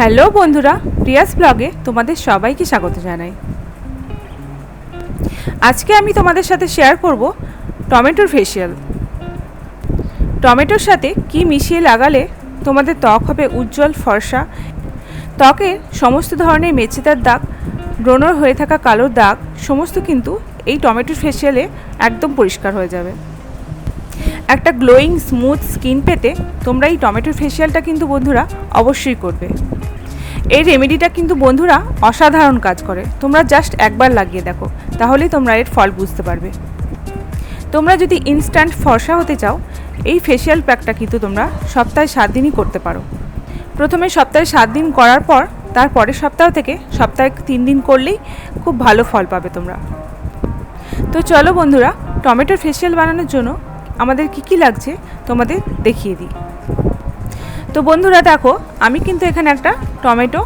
Hello বন্ধুরা, Prius ব্লগে তোমাদের সবাইকে স্বাগত জানাই। আজকে আমি তোমাদের সাথে শেয়ার করব টমেটোর ফেসিয়াল টমেটোর সাথে কি মিশিয়ে লাগালে তোমাদের ত্বক হবে উজ্জ্বল, ফর্সা? ত্বকে সমস্ত ধরনের মেচেদার দাগ, ব্রণর হয়ে থাকা কালো দাগ, সমস্ত কিন্তু এই টমেটোর ফেসিয়ালে একদম পরিষ্কার হয়ে যাবে। একটা গ্লোয়িং স্মুথ স্কিন পেতে তোমরা এই টমেটোর ফেসিয়ালটা কিন্তু বন্ধুরা অবশ্যই করবে। এই রেমেডিটা কিন্তু বন্ধুরা অসাধারণ কাজ করে। তোমরা জাস্ট একবার লাগিয়ে দেখো, তাহলেই তোমরা এর ফল বুঝতে পারবে। তোমরা যদি ইনস্ট্যান্ট ফর্সা হতে চাও, এই ফেসিয়াল প্যাকটা কিন্তু তোমরা সপ্তাহে সাত দিনই করতে পারো। প্রথমে সপ্তাহে সাত দিন করার পর, তার পরের সপ্তাহ থেকে সপ্তাহে তিন দিন করলেই খুব ভালো ফল পাবে তোমরা। তো চলো বন্ধুরা, টমেটোর ফেসিয়াল বানানোর জন্য আমাদের কি কি লাগছে তোমাদের দেখিয়ে দিই। তো বন্ধুরা দেখো, আমি কিন্তু এখানে একটা টমেটো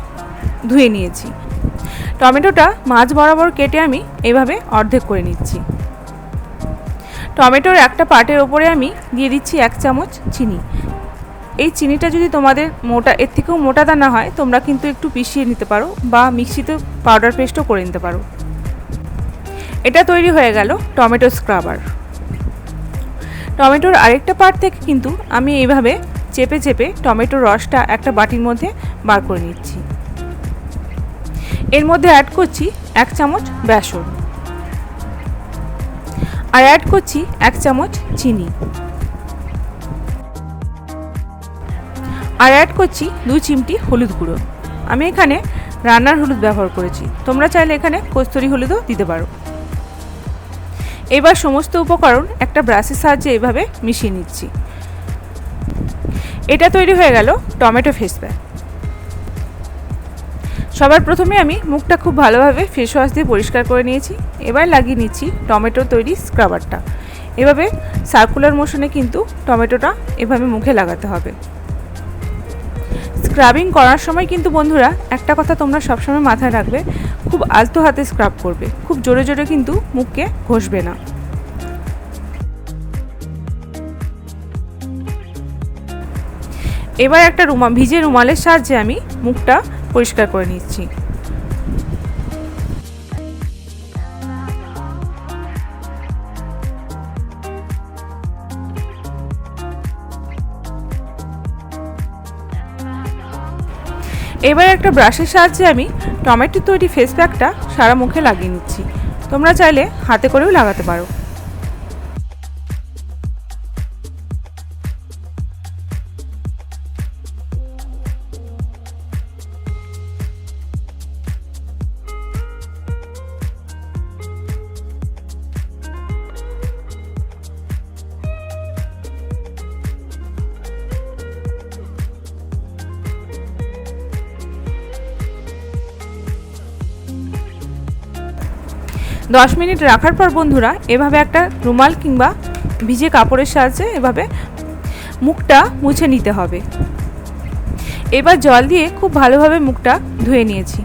ধুয়ে নিয়েছি। টমেটোটা মাছ বরাবর কেটে আমি এভাবে অর্ধেক করে নিচ্ছি। টমেটোর একটা পার্টের ওপরে আমি দিয়ে দিচ্ছি এক চামচ চিনি। এই চিনিটা যদি তোমাদের মোটা, এর থেকেও মোটা দানা হয়, তোমরা কিন্তু একটু পিষিয়ে নিতে পারো বা মিক্সিতে পাউডার পেস্টও করে নিতে পারো। এটা তৈরি হয়ে গেল টমেটো স্ক্রাবার। টমেটোর আরেকটা পার্ট থেকে কিন্তু আমি এইভাবে চেপে চেপে টমেটোর রসটা একটা বাটির মধ্যে বার করে নিচ্ছি। এর মধ্যে অ্যাড করছি এক চামচ বেসন। আর অ্যাড করছি এক চামচ চিনি। আর অ্যাড করছি দু চিমটি হলুদ গুঁড়ো। আমি এখানে রান্নার হলুদ ব্যবহার করেছি। তোমরা চাইলে এখানে কস্তুরি হলুদও দিতে পারো। এবার সমস্ত উপকরণ একটা ব্রাশের সাহায্যে এভাবে মিশিয়ে নিচ্ছি। এটা তৈরি হয়ে গেল টমেটো ফেস প্যাক সবার প্রথমে আমি মুখটা খুব ভালোভাবে ফেস ওয়াশ দিয়ে পরিষ্কার করে নিয়েছি। এবার লাগিয়ে নিচ্ছি টমেটো তৈরি স্ক্রাবারটা এভাবে সার্কুলার মোশনে কিন্তু টমেটোটা এভাবে মুখে লাগাতে হবে। স্ক্রাবিং করার সময় কিন্তু বন্ধুরা, একটা কথা তোমরা সবসময় মাথায় রাখবে, খুব আলতো হাতে স্ক্রাব করবে। খুব জোরে জোরে কিন্তু মুখকে ঘষবে না। এবার একটা রুমা ভিজে রুমালের সাহায্যে আমি মুখটা পরিষ্কার করে নিচ্ছি। এবার একটা ব্রাশের সাহায্যে আমি টমেটো তৈরি ফেস প্যাকটা সারা মুখে লাগিয়ে নিচ্ছি। তোমরা চাইলে হাতে করেও লাগাতে পারো। দশ মিনিট রাখার পর বন্ধুরা, এভাবে একটা রুমাল কিংবা ভিজে কাপড়ের সাহায্যে এভাবে মুখটা মুছে নিতে হবে। এবার জল দিয়ে খুব ভালোভাবে মুখটা ধুয়ে নিয়েছি।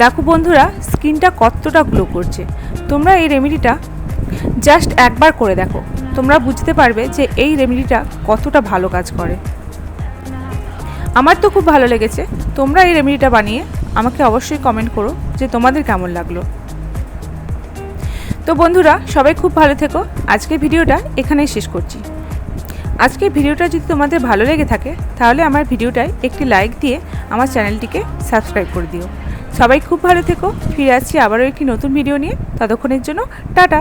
দেখো বন্ধুরা, স্কিনটা কতটা গ্লো করছে। তোমরা এই রেমেডিটা জাস্ট একবার করে দেখো। তোমরা বুঝতে পারবে যে এই রেমেডিটা কতটা ভালো কাজ করে। আমার তো খুব ভালো লেগেছে। তোমরা এই রেমেডিটা বানিয়ে আমাকে অবশ্যই কমেন্ট করো যে তোমাদের কেমন লাগল। তো বন্ধুরা, সবাই খুব ভালো থেকো। আজকে ভিডিওটা এখানেই শেষ করছি। আজকে ভিডিওটা যদি তোমাদের ভালো লেগে থাকে, তাহলে আমার ভিডিওটায় একটি লাইক দিয়ে আমার চ্যানেলটিকে সাবস্ক্রাইব করে দিও। সবাই খুব ভালো থেকো। ফিরে আসছি আবারও একটি নতুন ভিডিও নিয়ে। ততক্ষণের জন্য টাটা।